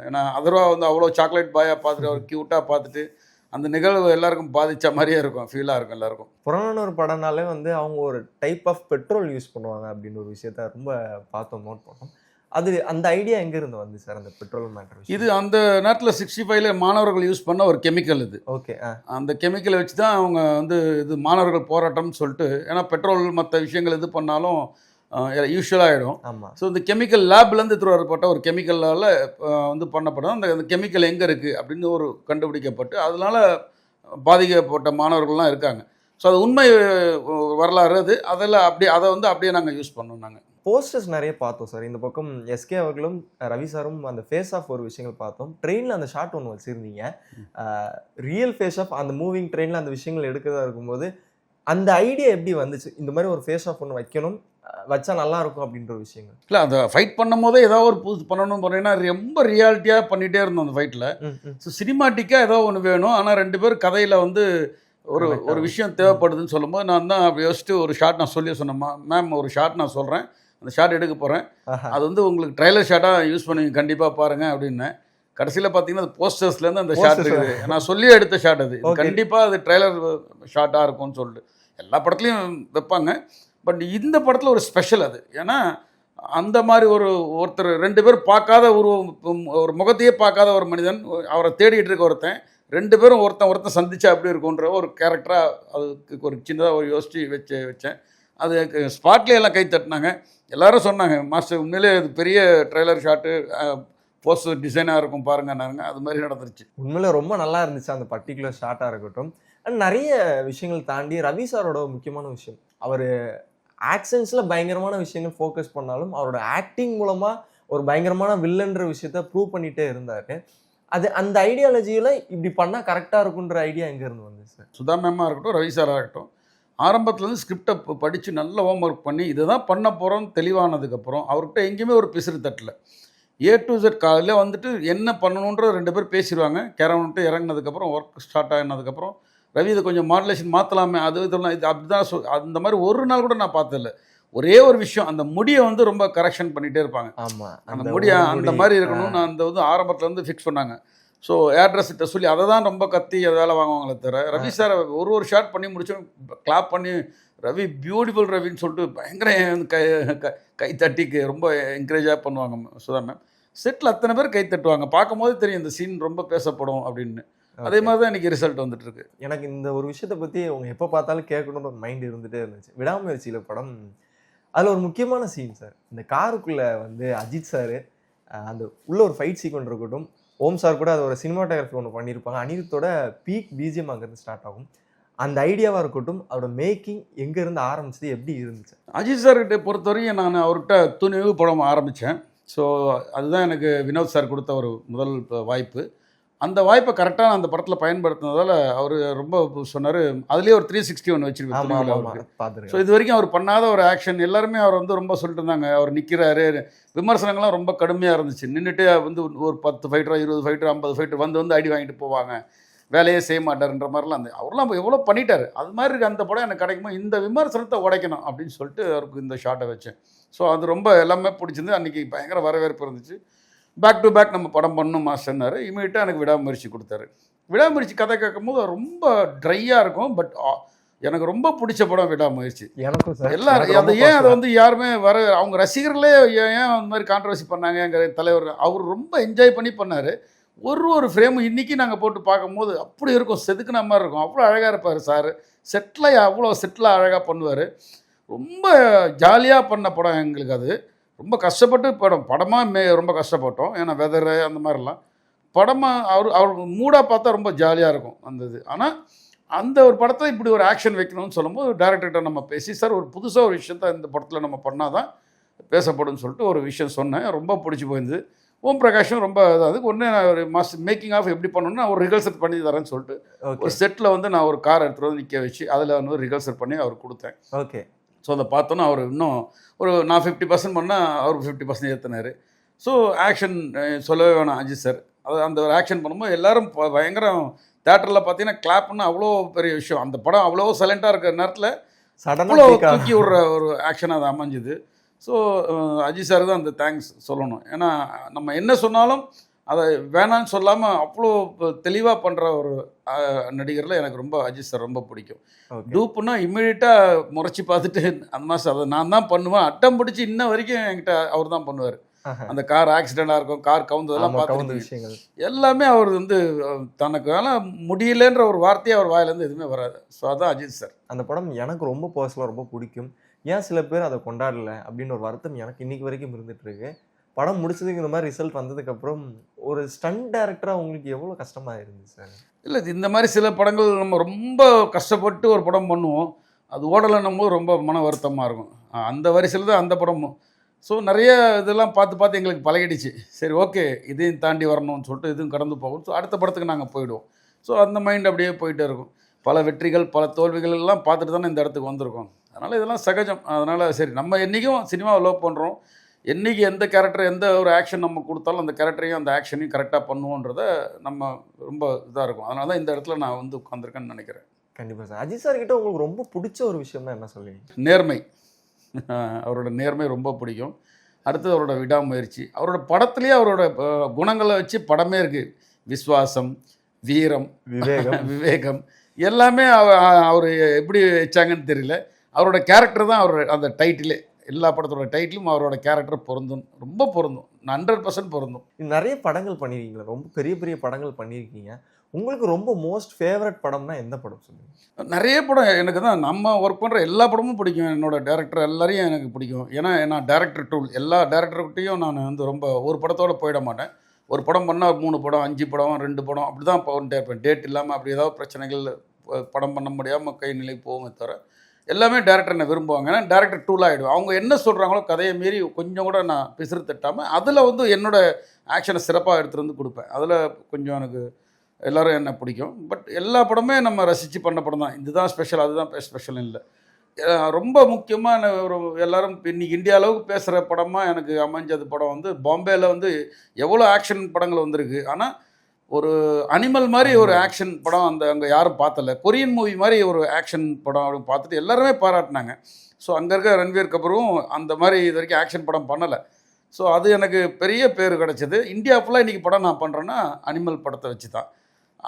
ஏன்னா அதர்வா வந்து அவ்வளோ சாக்லேட் பாயாக பார்த்துட்டு அவர் க்யூட்டாக பார்த்துட்டு அந்த நிகழ்வு எல்லாருக்கும் பாதித்த மாதிரியே இருக்கும் ஃபீலாக இருக்கும் எல்லாருக்கும். புறநானூறு படம்னாலே வந்து அவங்க ஒரு டைப் ஆஃப் பெட்ரோல் யூஸ் பண்ணுவாங்க அப்படின்னு ஒரு விஷயத்த ரொம்ப பார்த்தோம் நோட் பண்ணோம். அது அந்த ஐடியா எங்க இருந்து வந்து சார் அந்த பெட்ரோல் மேட்டர் இது அந்த நேரத்தில் சிக்ஸ்டி ஃபைவ்ல மாணவர்கள் யூஸ் பண்ண ஒரு கெமிக்கல் இது. ஓகே அந்த கெமிக்கலை வச்சு தான் அவங்க வந்து இது மாணவர்கள் போராட்டம்னு சொல்லிட்டு ஏன்னா பெட்ரோல் மற்ற விஷயங்கள் இது பண்ணாலும் யூஸ்வலாகிடும் ஆமா. ஸோ இந்த கெமிக்கல் லேப்லேருந்து எடுத்துகிட்டு வரப்பட்ட ஒரு கெமிக்கலால் வந்து பண்ணப்படும். அந்த அந்த கெமிக்கல் எங்கே இருக்குது அப்படின்னு ஒரு கண்டுபிடிக்கப்பட்டு அதனால பாதிக்கப்பட்ட மாணவர்கள்லாம் இருக்காங்க. ஸோ அது உண்மை வரலாறு அது. அதில் அப்படியே அதை வந்து அப்படியே நாங்கள் யூஸ் பண்ணோம் நாங்கள் போஸ்டர்ஸ் நிறைய பார்த்தோம் சார். இந்த பக்கம் எஸ்கே அவர்களும் ரவி சாரும் அந்த ஃபேஸ் ஆஃப் ஒரு விஷயங்கள் பார்த்தோம். ட்ரெயினில் அந்த ஷாட் ஒன்று வச்சுருந்தீங்க. ரியல் ஃபேஸ் ஆஃப் அந்த மூவிங் ட்ரெயினில் அந்த விஷயங்கள் எடுக்கிறதா இருக்கும்போது அந்த ஐடியா எப்படி வந்துச்சு? இந்த மாதிரி ஒரு ஃபேஸ் ஆஃப் ஒன்று வைக்கணும். வச்சா நல்லா இருக்கும் அப்படின்ற ஒரு விஷயங்கள். இல்லை அந்த ஃபைட் பண்ணும் போதே ஏதாவது ஒரு புது பண்ணணும் போனீங்கன்னா ரொம்ப ரியாலிட்டியாக பண்ணிகிட்டே இருந்தோம் அந்த ஃபைட்டில். ஸோ சினிமாட்டிக்காக ஏதோ ஒன்று வேணும். ஆனால் ரெண்டு பேரும் கதையில் வந்து ஒரு ஒரு. விஷயம் தேவைப்படுதுன்னு சொல்லும்போது நான் தான் அப்படி யோசிச்சுட்டு ஒரு ஷாட் நான் சொல்லி சொன்னேம்மா மேம் ஒரு ஷாட் நான் சொல்கிறேன் அந்த ஷாட் எடுக்க போகிறேன். அது வந்து உங்களுக்கு ட்ரைலர் ஷாட்டாக யூஸ் பண்ணுவீங்க. கண்டிப்பாக பாருங்கள் அப்படின்னேன் கடைசியில் பார்த்தீங்கன்னா அது போஸ்டர்ஸ்லேருந்து அந்த Posters. இருக்குது. நான் சொல்லியே எடுத்த ஷாட் அது. கண்டிப்பாக அது ட்ரைலர் ஷாட்டாக இருக்கும்னு சொல்லிட்டு. எல்லா படத்துலையும் வைப்பாங்க. பட் இந்த படத்தில் ஒரு ஸ்பெஷல் அது. ஏன்னா அந்த மாதிரி ஒரு ஒருத்தர் ரெண்டு பேர் பார்க்காத ஒரு ஒரு முகத்தையே பார்க்காத ஒரு மனிதன் அவரை தேடிட்டு இருக்க ஒருத்தன் ரெண்டு பேரும் ஒருத்தன் ஒருத்தன் சந்திச்சா அப்படி இருக்குன்ற ஒரு கேரக்டராக அதுக்கு ஒரு சின்னதாக ஒரு யோசிச்சு வச்சு வச்சேன். அது ஸ்பாட்லேயே எல்லாம் கை தட்டினாங்க. எல்லாரும் சொன்னாங்க மாஸ்டர் உண்மையிலே அது பெரிய ட்ரெய்லர் ஷாட்டு போஸ்டர் டிசைனாக இருக்கும் பாருங்கன்னாங்க. அது மாதிரி நடந்துருச்சு. உண்மையில ரொம்ப நல்லா இருந்துச்சு அந்த பர்டிகுலர் ஷாட்டாக இருக்கட்டும். அண்ட் நிறைய விஷயங்கள் தாண்டி ரவி சாரோட முக்கியமான விஷயம். அவர் ஆக்ஷன்ஸில் பயங்கரமான விஷயங்கள் ஃபோக்கஸ் பண்ணாலும் அவரோட ஆக்டிங் மூலமாக ஒரு பயங்கரமான வில்லன்ற விஷயத்த ப்ரூவ் பண்ணிட்டே இருந்தார். அது அந்த ஐடியாலஜியில் இப்படி பண்ணால் கரெக்டாக இருக்குன்ற ஐடியா எங்கேருந்து வந்து சார் சுதா மேமாக இருக்கட்டும் ரவி சாராக இருக்கட்டும் ஆரம்பத்துலேருந்து ஸ்கிரிப்டை படித்து நல்ல ஹோம் ஒர்க் பண்ணி இதை தான் பண்ண போகிறோம் தெளிவானதுக்கப்புறம் அவர்கிட்ட எங்கேயுமே ஒரு பிசிறு தட்டல. ஏ டு ஜெட் காலையில் வந்துட்டு என்ன பண்ணணுன்ற ரெண்டு பேர் பேசிடுவாங்க. கேரம் இறங்கினதுக்கப்புறம் ஒர்க் ஸ்டார்ட் ஆகினதுக்கப்புறம் ரவி இதை கொஞ்சம் மாடுலேஷன் மாற்றலாமே அது இதெல்லாம் இது அப்படி தான் சொ அந்த மாதிரி ஒரு நாள் கூட நான் பார்த்ததில்ல. ஒரே ஒரு விஷயம் அந்த முடியை வந்து ரொம்ப கரெக்ஷன் பண்ணிகிட்டே இருப்பாங்க. ஆமாம் அந்த முடி அந்த மாதிரி இருக்கணும்னு அந்த வந்து ஆரம்பத்துல இருந்து ஃபிக்ஸ் பண்ணாங்க. ஸோ ஏர்ட்ரஸ்கிட்ட சொல்லி அதை தான் ரொம்ப கத்தி அதை வேலை வாங்குவாங்களே தவிர ரவி சார் ஒரு ஒரு ஷாட் பண்ணி முடிச்சோம் கிளாப் பண்ணி ரவி பியூட்டிஃபுல் ரவின்னு சொல்லிட்டு பயங்கர கை க- கை தட்டிக்கு ரொம்ப என்கரேஜாக பண்ணுவாங்க சுதா மேம் செட்டில் அத்தனை பேர் கை தட்டுவாங்க. பார்க்கும்போது தெரியும் இந்த சீன் ரொம்ப பேசப்படும் அப்படின்னு. அதே மாதிரி தான் எனக்கு ரிசல்ட் வந்துட்டு இருக்கு எனக்கு இந்த ஒரு விஷயத்தை பற்றி அவங்க எப்போ பார்த்தாலும் கேட்கணுன்ற ஒரு மைண்ட் இருந்துகிட்டே இருந்துச்சு. விடாமுயற்சியில் படம் அதில் ஒரு முக்கியமான சீன் சார் இந்த காருக்குள்ளே வந்து அஜித் சார் அந்த உள்ள ஒரு ஃபைட் சீக்வன் இருக்கட்டும். ஓம் சார் கூட அது ஒரு சினிமாட்டோகிராஃபி ஒன்று பண்ணியிருப்பாங்க அனிருத்தோட பீக் பிஜிஎம் அங்கேருந்து ஸ்டார்ட் ஆகும். அந்த ஐடியாவாக இருக்கட்டும் அவரோட மேக்கிங் எங்கேருந்து ஆரம்பிச்சது எப்படி இருந்துச்சு? அஜித் சார்கிட்ட பொறுத்தவரையும் நான் அவர்கிட்ட துணிவு படம் ஆரம்பித்தேன் ஸோ அதுதான் எனக்கு வினோத் சார் கொடுத்த ஒரு முதல் வாய்ப்பு. அந்த வாய்ப்பை கரெக்டாக நான் அந்த படத்தில் பயன்படுத்தினதால அவர் ரொம்ப சொன்னார். அதுலேயே ஒரு த்ரீ சிக்ஸ்டி வச்சிருக்கேன் ஆமாம் ஸோ இது வரைக்கும் அவர் பண்ணாத ஒரு ஆக்ஷன் எல்லாருமே அவர் வந்து ரொம்ப சொல்லிட்டு இருந்தாங்க. அவர் நிற்கிறாரு விமர்சனங்கள்லாம் ரொம்ப கடுமையாக இருந்துச்சு. நின்றுட்டு வந்து ஒரு பத்து ஃபைட்டரோ இருபது ஃபைட்டர் ஐம்பது ஃபைட்டர் வந்து வந்து அடி வாங்கிட்டு போவாங்க. வேலையே செய்ய மாட்டாருன்ற மாதிரிலாம் அந்த அவர்லாம் எவ்வளோ பண்ணிட்டாரு. அது மாதிரி இருக்க அந்த படம் எனக்கு கிடைக்குமோ? இந்த விமர்சனத்தை உடைக்கணும் அப்படின்னு சொல்லிட்டு அவருக்கு இந்த ஷாட்டை வச்சேன். ஸோ அது ரொம்ப எல்லாமே பிடிச்சிருந்து அன்றைக்கி பயங்கர வரவேற்பு இருந்துச்சு. பேக் டு பேக் நம்ம படம் பண்ணணும் மாஸ்டர்னாரு இமீடியட்டாக எனக்கு விடாமுயற்சி கொடுத்தாரு. விடாமுயற்சி கதை கேட்கும்போது ரொம்ப ட்ரையாக இருக்கும் பட் எனக்கு ரொம்ப பிடிச்ச படம் விடாமுயற்சி. எனக்கும் எல்லாரும் அதை ஏன் அதை. வந்து யாருமே வர அவங்க ரசிகர்களே ஏன் அந்த மாதிரி கான்ட்ரவர்சி பண்ணாங்க எங்கள் தலைவர் அவர் ரொம்ப என்ஜாய் பண்ணி பண்ணார். ஒரு ஒரு ஃப்ரேமும் இன்றைக்கி நாங்கள் போட்டு பார்க்கும்போது அப்படி இருக்கும் செதுக்குன மாதிரி இருக்கும். அவ்வளோ அழகாக இருப்பார் சார். செட்டில் அவ்வளோ செட்டில் அழகாக பண்ணுவார். ரொம்ப ஜாலியாக பண்ண படம் எங்களுக்கு அது. ரொம்ப கஷ்டப்பட்டு படம் படமாக மே ரொம்ப கஷ்டப்பட்டோம். ஏன்னா வெதரு அந்த மாதிரிலாம். படமாக அவர் அவர் மூடாக பார்த்தா ரொம்ப ஜாலியாக இருக்கும் அந்த இது. ஆனால் அந்த ஒரு படத்தை இப்படி ஒரு ஆக்ஷன் வைக்கணும்னு சொல்லும்போது டேரக்டர்கிட்ட நம்ம பேசி சார் ஒரு புதுசாக ஒரு விஷயத்த இந்த படத்தில் நம்ம பண்ணாதான் பேசப்படும்னு சொல்லிட்டு ஒரு விஷயம் சொன்னேன். ரொம்ப பிடிச்சி போயிருந்தது. ஓம் பிரகாஷும் ரொம்ப அதுக்கு ஒன்று நான் ஒரு மாஸ் மேக்கிங் ஆஃப் எப்படி பண்ணணும்னா ஒரு ரிகல்சர் பண்ணி தரேன்னு சொல்லிட்டு ஒரு செட்டில் வந்து நான் ஒரு கார் எடுத்துகிட்டு வந்து நிற்க வச்சு அதில் வந்து ரிகல்சர் பண்ணி அவர் கொடுத்தேன். ஓகே ஸோ அதை பார்த்தோன்னா அவர் இன்னும் ஒரு நான் ஃபிஃப்டி பர்சன்ட் பண்ணால் அவர் ஃபிஃப்டி பர்சன்ட் ஏற்றினார் ஸோ ஆக்ஷன் சொல்லவே வேணாம் அஜித் சார் அது அந்த ஒரு ஆக்ஷன் பண்ணும்போது எல்லாரும் ப- பயங்கரம் தேட்டரில் பார்த்தீங்கன்னா கிளாப்னு அவ்வளோ பெரிய விஷயம். அந்த படம் அவ்வளோ சைலண்ட்டாக இருக்கிற நேரத்தில் அவ்வளோ தூக்கி விடுற ஒரு ஆக்ஷன் அது அமைஞ்சுது. ஸோ அஜித் சார் தான் அந்த தேங்க்ஸ் சொல்லணும். ஏன்னா நம்ம என்ன சொன்னாலும் அதை வேணான்னு சொல்லாமல் அவ்வளோ தெளிவாக பண்ணுற ஒரு நடிகரில் எனக்கு ரொம்ப அஜித் சார் ரொம்ப பிடிக்கும். டூப்புனா இம்மிடியட்டாக முறைச்சி பார்த்துட்டு அந்த மாதிரி அதை நான் தான் பண்ணுவேன். அட்டம் பிடிச்சி இன்ன வரைக்கும் என்கிட்ட அவர் தான் பண்ணுவார். அந்த கார் ஆக்சிடெண்ட்டாக இருக்கும் கார் கவுந்ததெல்லாம் பார்த்து விஷயங்கள். எல்லாமே அவர் வந்து தனக்கு வேணால் முடியலன்ற ஒரு வார்த்தையே அவர் வாயிலேருந்து எதுவுமே வராது. ஸோ அதான் அஜித் சார். அந்த படம் எனக்கு ரொம்ப பர்சனலாக ரொம்ப பிடிக்கும். ஏன் சில பேர் அதை கொண்டாடல அப்படின்னு ஒரு வருத்தம் எனக்கு இன்னைக்கு வரைக்கும் இருந்துட்டு இருக்கு. படம் முடிச்சதுக்கு இந்த மாதிரி ரிசல்ட் வந்ததுக்கு அப்புறம் ஒரு ஸ்டன் டைரக்டரா உங்களுக்கு எவ்வளவு கஷ்டமா இருந்துச்சு சார்? இல்லை இந்த மாதிரி சில படங்கள் நம்ம ரொம்ப கஷ்டப்பட்டு ஒரு படம் பண்ணுவோம். அது ஓடலைன்னும் போது ரொம்ப மன வருத்தமாக இருக்கும். அந்த வரிசையில் தான் அந்த படமும் ஸோ நிறைய இதெல்லாம் பார்த்து பார்த்து எங்களுக்கு பழகிடுச்சு. சரி ஓகே இதையும் தாண்டி வரணும்னு சொல்லிட்டு இதுவும் கடந்து போகும். ஸோ அடுத்த படத்துக்கு நாங்கள் போயிடுவோம். ஸோ அந்த மைண்ட் அப்படியே போயிட்டே இருக்கும். பல வெற்றிகள் பல தோல்விகள் எல்லாம் பார்த்துட்டு தானே இந்த இடத்துக்கு வந்திருக்கோம். அதனால் இதெல்லாம் சகஜம். அதனால் சரி நம்ம என்றைக்கும் சினிமாவை லவ் பண்ணுறோம் என்றைக்கு எந்த கேரக்டர் எந்த ஒரு ஆக்ஷன் நம்ம கொடுத்தாலும் அந்த கேரக்டரையும் அந்த ஆக்ஷனையும் கரெக்டாக பண்ணுவோன்றத நம்ம ரொம்ப இதாக இருக்கும். அதனால தான் இந்த இடத்துல நான் வந்து உட்காந்துருக்கேன்னு நினைக்கிறேன். கண்டிப்பா சார். அஜித் சார் கிட்ட உங்களுக்கு ரொம்ப பிடிச்ச ஒரு விஷயம்னா என்ன சொல்லுவீங்க? நேர்மை. அவரோட நேர்மை ரொம்ப பிடிக்கும். அடுத்தது அவரோட விடாமுயற்சி. அவரோட படத்துலேயே அவரோட குணங்களை வச்சு படமே இருக்குது விஸ்வாசம் வீரம் விவேகம். விவேகம். எல்லாமே அவர் எப்படி வச்சாங்கன்னு தெரியல. அவரோட கேரக்டர் தான் அவர் அந்த டைட்டிலே எல்லா படத்தோட டைட்டிலும் அவரோட கேரக்டர் பொருந்தும். ரொம்ப பொருந்தும். ஹண்ட்ரட் பர்சன்ட் பொருந்தும். நிறைய படங்கள் பண்ணியிருக்கீங்களா ரொம்ப பெரிய பெரிய படங்கள் பண்ணியிருக்கீங்க உங்களுக்கு ரொம்ப மோஸ்ட் ஃபேவரட் படம்னா எந்த படம் சொல்லுங்க? நிறைய படம் எனக்கு தான் நம்ம ஒர்க் பண்ணுற எல்லா படமும் பிடிக்கும். என்னோட டேரக்டர் எல்லாரையும் எனக்கு பிடிக்கும். ஏன்னா நான் டேரக்டர் டூல் எல்லா டேரக்டர்கிட்டையும் நான் வந்து ரொம்ப ஒரு படத்தோட போயிட மாட்டேன். ஒரு படம் பண்ணால் மூணு படம் அஞ்சு படம் ரெண்டு படம் அப்படி தான் போகிட்டே இருப்பேன். டேட் இல்லாமல் அப்படி ஏதாவது பிரச்சனைகள் படம் பண்ண முடியாமல் கை நிலை போகுமே தவிர எல்லாமே டேரக்டர் என்ன விரும்புவாங்க. ஏன்னா டேரக்டர் டூல் ஆகிடும் அவங்க என்ன சொல்கிறாங்களோ கதையை மீறி கொஞ்சம் கூட நான் பிசிறு தட்டாமல் அதில் வந்து என்னோட ஆக்ஷனை சிறப்பாக எடுத்துகிட்டு வந்து கொடுப்பேன். அதில் கொஞ்சம் எனக்கு எல்லோரும் என்ன பிடிக்கும். பட் எல்லா படமே நம்ம ரசித்து பண்ண படம் தான். இதுதான் ஸ்பெஷல் அதுதான் ஸ்பெஷல் இல்லை. ரொம்ப முக்கியமாக ஒரு எல்லாரும் இப்ப இன்னைக்கு இந்தியா அளவுக்கு பேசுகிற படமாக எனக்கு அமைஞ்சது படம் வந்து பாம்பேயில் வந்து எவ்வளோ ஆக்ஷன் படங்கள் வந்திருக்கு. ஆனால் ஒரு அனிமல் மாதிரி ஒரு ஆக்ஷன் படம் அந்த அங்கே யாரும் பார்த்தல கொரியன் மூவி மாதிரி ஒரு ஆக்ஷன் படம் அப்படின்னு பார்த்துட்டு எல்லாருமே பாராட்டினாங்க. ஸோ அங்கே இருக்க ரன்வீர் கபூரும் அந்த மாதிரி இது வரைக்கும் ஆக்ஷன் படம் பண்ணலை. ஸோ அது எனக்கு பெரிய பேர் கிடச்சிது. இந்தியா ஃபுல்லாக இன்றைக்கி படம் நான் பண்ணுறேன்னா அனிமல் படத்தை வச்சு தான்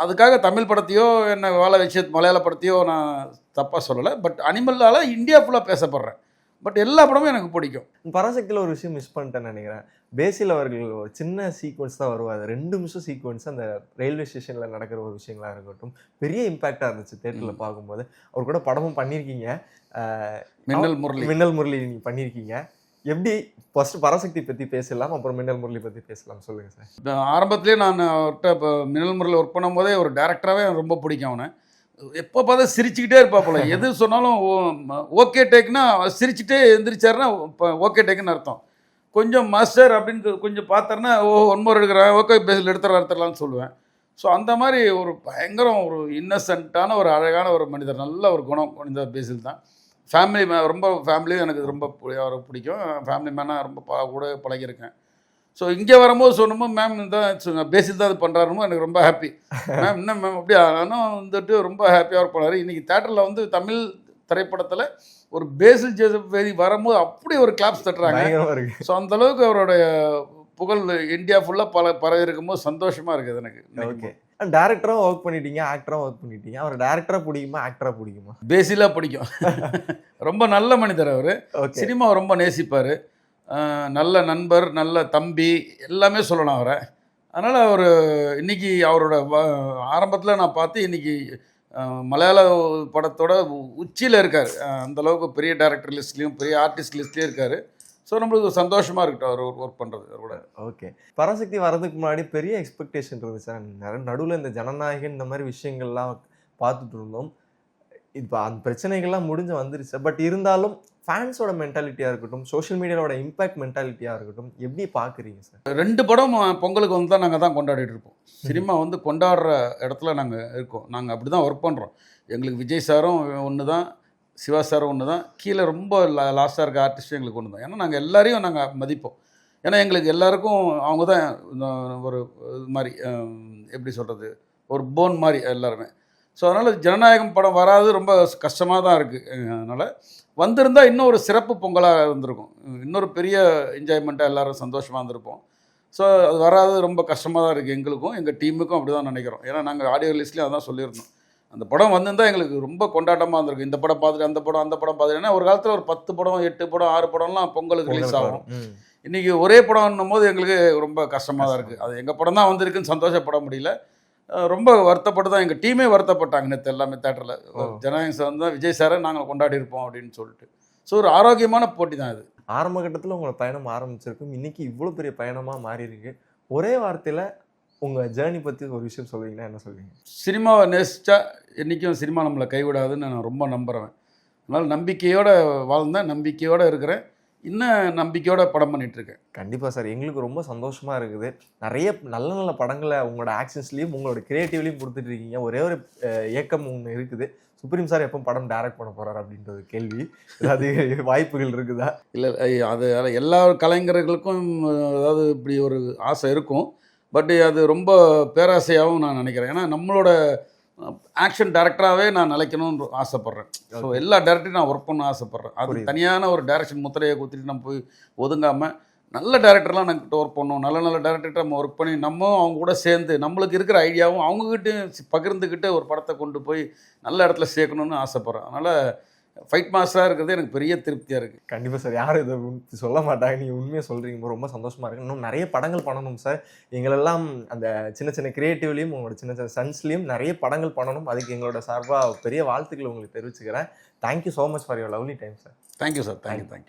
அதுக்காக தமிழ் படத்தையோ என்ன வேலை வச்சு மலையாள படத்தையோ நான் தப்பாக சொல்லலை. பட் அனிமல்லால் இந்தியா ஃபுல்லாக பேசப்படுறேன். பட் எல்லா படமும் எனக்கு பிடிக்கும். பராசக்தியில் ஒரு விஷயம் மிஸ் பண்ணிட்டேன்னு நினைக்கிறேன். பேசில் அவர்கள் ஒரு சின்ன சீக்வன்ஸ் தான் வருவார் ரெண்டு நிமிஷம் சீக்வன்ஸ் அந்த ரயில்வே ஸ்டேஷனில் நடக்கிற ஒரு விஷயங்களா இருக்கட்டும் பெரிய இம்பாக்டாக இருந்துச்சு தேட்டரில் பார்க்கும்போது. அவர் கூட படமும் பண்ணியிருக்கீங்க மின்னல் முரளி. மின்னல் முரளி நீங்க பண்ணியிருக்கீங்க எப்படி ஃபர்ஸ்ட் பராசக்தி பற்றி பேசலாம் அப்புறம் மின்னல் முரளி பற்றி பேசலாம் சொல்லுங்க சார். ஆரம்பத்திலே நான் அவர்கிட்ட இப்போ மின்னல் முறையில் ஒர்க் பண்ணும்போதே ஒரு டேரக்டராகவே ரொம்ப பிடிக்கும் அவனை. எப்போ பார்த்தா சிரிச்சுக்கிட்டே இருப்பா போல. எது சொன்னாலும் ஓகே டேக்னா சிரிச்சுட்டே எந்திரிச்சாருன்னா இப்போ ஓகே டேக்குன்னு அர்த்தம். கொஞ்சம் மாஸ்டர் அப்படின்னு கொஞ்சம் பார்த்தாருன்னா ஓ ஒன் மோர் எடுக்கிறேன் ஓகே பேசில் எடுத்துடலாம் எடுத்துடலாம்னு சொல்லுவேன். ஸோ அந்த மாதிரி ஒரு பயங்கரம் ஒரு இன்னசென்ட்டான ஒரு அழகான ஒரு மனிதர். நல்ல ஒரு குணம் இந்த பேசில் தான். ஃபேமிலி மே ரொம்ப ஃபேமிலியும் எனக்கு ரொம்ப அவரை பிடிக்கும். ஃபேமிலி மேனாக ரொம்ப ப கூட பழகியிருக்கேன். ஸோ இங்கே வரும்போது சொன்னமோ மேம் தான் பேசில் தான் இது பண்ணுறாருமோ எனக்கு ரொம்ப ஹாப்பி மேம் என்ன மேம் அப்படியே ஆனால் வந்துட்டு ரொம்ப ஹாப்பியாக ஒர்க் பண்ணாரு இன்றைக்கி தேட்டரில் வந்து தமிழ் திரைப்படத்தில் ஒரு பேசில் ஜேசப் வேதி வரும்போது அப்படி ஒரு கிளாப்ஸ் தட்டுறாங்க. ஸோ அந்த அளவுக்கு அவருடைய புகழ் இந்தியா ஃபுல்லாக பல பரவி இருக்கும்போது சந்தோஷமாக இருக்குது எனக்கு ஓகே டேரக்டராக ஒர்க் பண்ணிட்டீங்க ஆக்டராக ஒர்க் பண்ணிட்டீங்க. அவர் டேரக்டராக பிடிக்குமா ஆக்டராக பிடிக்குமா? பேசிலாக பிடிக்கும். ரொம்ப நல்ல மனிதர் அவர். ஓகே சினிமாவை ரொம்ப நேசிப்பார். நல்ல நண்பர் நல்ல தம்பி எல்லாமே சொல்லலாம் அவரை. அதனால் அவர் இன்னைக்கு அவரோட ஆரம்பத்தில் நான் பார்த்து இன்னைக்கு மலையாள படத்தோட உச்சியில் இருக்கார். அந்த அளவுக்கு பெரிய டேரக்டர் லிஸ்ட்லேயும் பெரிய ஆர்டிஸ்ட் லிஸ்ட்லேயும் இருக்கார். ஸோ நம்மளுக்கு சந்தோஷமாக இருக்கட்டும் அவர் ஒர்க் பண்ணுறது அவர் கூட. ஓகே பராசக்தி வர்றதுக்கு முன்னாடி பெரிய எக்ஸ்பெக்டேஷன் இருந்துச்சு சார். நடுவில் இந்த ஜனநாயகன் இந்த மாதிரி விஷயங்கள்லாம் பார்த்துட்டு இருந்தோம். இப்போ அந்த பிரச்சனைகள்லாம் முடிஞ்சு வந்துருச்சு பட் இருந்தாலும் ஃபேன்ஸோட மென்டாலிட்டியாக இருக்கட்டும் சோஷியல் மீடியாவோட இம்பாக்ட் மென்டாலிட்டியாக இருக்கட்டும் எப்படி பார்க்குறீங்க சார்? ரெண்டு படம் பொங்கலுக்கு வந்து தான் நாங்கள் தான் கொண்டாடிட்டு இருப்போம். சினிமா வந்து கொண்டாடுற இடத்துல நாங்கள் இருக்கோம். நாங்கள் அப்படி தான் ஒர்க் பண்ணுறோம் எங்களுக்கு விஜய் சாரும் ஒன்று தான் சிவா சாரும் ஒன்று தான் கீழே ரொம்ப லாஸ்ட்டாக இருக்க ஆர்டிஸ்ட்டும் எங்களுக்கு ஒன்று தான் ஏன்னா நாங்கள் எல்லாரையும் நாங்கள் மதிப்போம். ஏன்னா எங்களுக்கு எல்லாருக்கும் அவங்க தான் ஒரு இது மாதிரி எப்படி சொல்கிறது ஒரு போன் மாதிரி எல்லாருமே. ஸோ அதனால் ஜனநாயகம் படம் வராது ரொம்ப கஷ்டமாக தான் இருக்குது அதனால் வந்திருந்தா இன்னும் ஒரு சிறப்பு பொங்கலாக இருந்திருக்கும். இன்னொரு பெரிய என்ஜாய்மெண்ட்டாக எல்லாரும் சந்தோஷமாக இருந்திருப்போம். ஸோ அது வராது. ரொம்ப கஷ்டமாக தான் இருக்குது எங்களுக்கும் எங்கள் டீமுக்கும் அப்படி தான் நினைக்கிறோம். ஏன்னா நாங்கள் ஆடியோ லிஸ்ட்லேயும் அதான் சொல்லியிருந்தோம். அந்த படம் வந்திருந்தால் எங்களுக்கு ரொம்ப கொண்டாட்டமாக இருந்திருக்கும் இந்த படம் பார்த்துட்டு அந்த படம் அந்த படம் பார்த்துட்டு. ஏன்னா ஒரு காலத்தில் ஒரு பத்து படம் எட்டு படம் ஆறு படம்லாம் பொங்கலுக்கு ரிலீஸ் ஆகும். இன்றைக்கி ஒரே படம்னும் போது எங்களுக்கு ரொம்ப கஷ்டமாக தான் இருக்குது அது எங்கள் படம் தான் வந்திருக்குன்னு சந்தோஷப்பட முடியல. ரொம்ப வருத்தப்பட்டு தான் எங்கள் டீமே வருத்தப்பட்டாங்க நேற்று எல்லாமே தேட்டரில். ஓ. ஜனநாயகம் சார் தான் விஜய் சாரை நாங்கள் கொண்டாடி இருப்போம் அப்படின்னு சொல்லிட்டு. ஸோ ஒரு ஆரோக்கியமான போட்டி தான் இது. ஆரம்ப கட்டத்தில் உங்களோட பயணம் ஆரம்பிச்சிருக்கும். இன்னைக்கு இவ்வளோ பெரிய பயணமாக மாறி இருக்கு. ஒரே வார்த்தையில் உங்கள் ஜேர்னி பற்றி ஒரு விஷயம் சொல்லுவீங்கன்னா என்ன சொல்வீங்க சினிமாவை நேசிச்சா என்றைக்கும் சினிமா நம்மளை கைவிடாதுன்னு நான் ரொம்ப நம்புகிறேன் அதனால் நம்பிக்கையோடு வாழ்ந்தேன். நம்பிக்கையோடு இருக்கிறேன். இன்னும் நம்பிக்கையோட படம் பண்ணிட்டு இருக்கேன் கண்டிப்பாக சார். எங்களுக்கு ரொம்ப சந்தோஷமாக இருக்குது. நிறைய நல்ல நல்ல படங்களை உங்களோட ஆக்ஷன்ஸ்லேயும் உங்களோட கிரியேட்டிவ்லையும் கொடுத்துட்டு இருக்கீங்க ஒரே ஒரு அஹ், ஏக்கம் ஒன்று இருக்குது. சுப்ரீம் சார் எப்போ படம் டைரக்ட் பண்ண போறாரு அப்படின்றது கேள்வி. ஏதாவது வாய்ப்புகள் இருக்குதா? இல்லை அது அது எல்லா கலைஞர்களுக்கும் அதாவது இப்படி ஒரு ஆசை இருக்கும். பட் அது ரொம்ப பேராசையாகவும் நான் நினைக்கிறேன். ஏன்னா நம்மளோட ஆக்ஷன் டேரக்டராகவே நான் நிலைக்கணும்னு ஆசைப்பட்றேன். ஸோ எல்லா டேரக்டரையும் நான் ஒர்க் பண்ண ஆசைப்பட்றேன். அது. தனியான ஒரு டைரக்ஷன் முத்திரையை குத்திட்டு நம்ம போய் ஒதுங்காமல் நல்ல டேரக்டர்லாம் நம்மகிட்ட ஒர்க் பண்ணணும். நல்ல நல்ல டேரக்டர்கிட்ட நம்ம ஒர்க் பண்ணி நம்ம அவங்க கூட சேர்ந்து நம்மளுக்கு இருக்கிற ஐடியாவும் அவங்ககிட்டயும் பகிர்ந்துக்கிட்டு ஒரு படத்தை கொண்டு போய் நல்ல இடத்துல சேர்க்கணும்னு ஆசைப்பட்றேன். அதனால் ஃபைட் மாஸ்டராக இருக்கிறது எனக்கு பெரிய திருப்தியாக இருக்குது கண்டிப்பாக சார். யாரும் இதை சொல்ல மாட்டாங்க. நீங்கள் உண்மையாக சொல்கிறீங்க ரொம்ப சந்தோஷமாக இருக்கு. இன்னும் நிறைய படங்கள் பண்ணணும் சார். எங்களெல்லாம் அந்த சின்ன சின்ன கிரியேட்டிவ்லையும் உங்களோட சின்ன சின்ன சன்ஸ்லையும் நிறைய படங்கள் பண்ணணும். அதுக்கு எங்களோட சார்பாக பெரிய வாழ்த்துக்களை உங்களுக்கு தெரிவிச்சுக்கிறேன். Thank you so much for your lovely time sir thank you sir thank you thank you